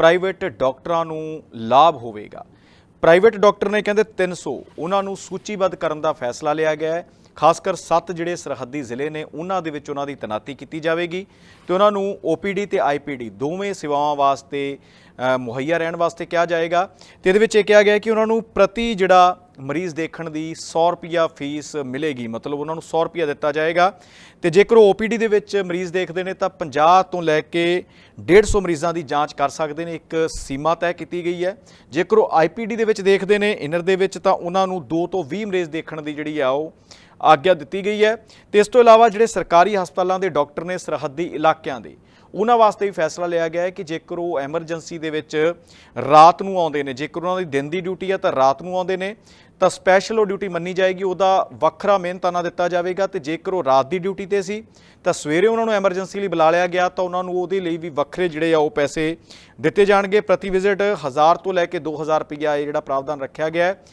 Private ਡਾਕਟਰਾਂ ਨੂੰ ਲਾਭ ਹੋਵੇਗਾ। ਪ੍ਰਾਈਵੇਟ ਡਾਕਟਰ ਨੇ ਕਹਿੰਦੇ 300 ਉਹਨਾਂ ਨੂੰ ਸੂਚੀਬੱਧ ਕਰਨ ਦਾ ਫੈਸਲਾ ਲਿਆ ਗਿਆ ਹੈ। ਖਾਸ ਕਰ ਸੱਤ ਜਿਹੜੇ ਸਰਹੱਦੀ ਜ਼ਿਲ੍ਹੇ ਨੇ, ਉਹਨਾਂ ਦੇ ਵਿੱਚ ਉਹਨਾਂ ਦੀ ਤੈਨਾਤੀ ਕੀਤੀ ਜਾਵੇਗੀ ਤੇ ਉਹਨਾਂ ਨੂੰ OPD ਤੇ IPD ਦੋਵੇਂ ਸੇਵਾਵਾਂ ਵਾਸਤੇ ਮੁਹੱਈਆ ਰਹਿਣ ਵਾਸਤੇ ਕਿਹਾ ਜਾਏਗਾ। ਤੇ ਇਹਦੇ ਵਿੱਚ ਇਹ ਕਿਹਾ ਗਿਆ ਕਿ ਉਹਨਾਂ ਨੂੰ ਪ੍ਰਤੀ ਜਿਹੜਾ ਮਰੀਜ਼ ਦੇਖਣ ਦੀ 100 ਰੁਪਿਆ ਫੀਸ ਮਿਲੇਗੀ, ਮਤਲਬ ਉਹਨਾਂ ਨੂੰ 100 ਰੁਪਿਆ ਦਿੱਤਾ ਜਾਏਗਾ। ਤੇ ਜੇਕਰ ਉਹ OPD ਦੇ ਵਿੱਚ ਮਰੀਜ਼ ਦੇਖਦੇ ਨੇ, ਤਾਂ 50 ਤੋਂ ਲੈ ਕੇ 150 ਮਰੀਜ਼ਾਂ ਦੀ ਜਾਂਚ ਕਰ ਸਕਦੇ ਨੇ, ਇੱਕ ਸੀਮਾ ਤੈਅ ਕੀਤੀ ਗਈ ਹੈ। ਜੇਕਰ ਉਹ IPD ਦੇ ਵਿੱਚ ਦੇਖਦੇ ਨੇ, ਇਨਰ ਦੇ ਵਿੱਚ, ਤਾਂ ਉਹਨਾਂ ਨੂੰ 2 ਤੋਂ 20 ਮਰੀਜ਼ ਦੇਖਣ ਦੀ ਜਿਹੜੀ ਆ ਉਹ ਆਗਿਆ ਦਿੱਤੀ ਗਈ ਹੈ। ਤੇ ਇਸ ਤੋਂ ਇਲਾਵਾ ਜਿਹੜੇ ਸਰਕਾਰੀ ਹਸਪਤਾਲਾਂ ਦੇ ਡਾਕਟਰ ਨੇ ਸਰਹੱਦੀ ਇਲਾਕਿਆਂ ਦੇ, ਉਹਨਾਂ ਵਾਸਤੇ ਵੀ ਫੈਸਲਾ ਲਿਆ ਗਿਆ ਹੈ ਕਿ ਜੇਕਰ ਉਹ ਐਮਰਜੈਂਸੀ ਦੇ ਵਿੱਚ ਰਾਤ ਨੂੰ ਆਉਂਦੇ ਨੇ, ਜੇਕਰ ਉਹਨਾਂ ਦੀ ਦਿਨ ਦੀ ਡਿਊਟੀ ਹੈ ਤਾਂ ਰਾਤ ਨੂੰ ਆਉਂਦੇ ਨੇ, ਤਾਂ ਸਪੈਸ਼ਲ ਉਹ ਡਿਊਟੀ ਮੰਨੀ ਜਾਏਗੀ, ਉਹਦਾ ਵੱਖਰਾ ਮਿਹਨਤਾਨਾ ਦਿੱਤਾ ਜਾਵੇਗਾ ਤੇ ਜੇਕਰ ਉਹ ਰਾਤ ਦੀ ਡਿਊਟੀ ਤੇ ਸੀ, ਤਾਂ ਸਵੇਰੇ ਉਹਨਾਂ ਨੂੰ ਐਮਰਜੈਂਸੀ ਲਈ ਬੁਲਾ ਲਿਆ ਗਿਆ, ਤਾਂ ਉਹਨਾਂ ਨੂੰ ਉਹਦੇ ਲਈ ਵੀ ਵੱਖਰੇ ਜਿਹੜੇ ਆ ਉਹ ਪੈਸੇ ਦਿੱਤੇ ਜਾਣਗੇ। ਪ੍ਰਤੀ ਵਿਜ਼ਿਟ 1000 ਤੋਂ ਲੈ ਕੇ 2000 ਰੁਪਈਆ ਇਹ ਜਿਹੜਾ ਪ੍ਰਾਵਧਾਨ ਰੱਖਿਆ ਗਿਆ ਹੈ।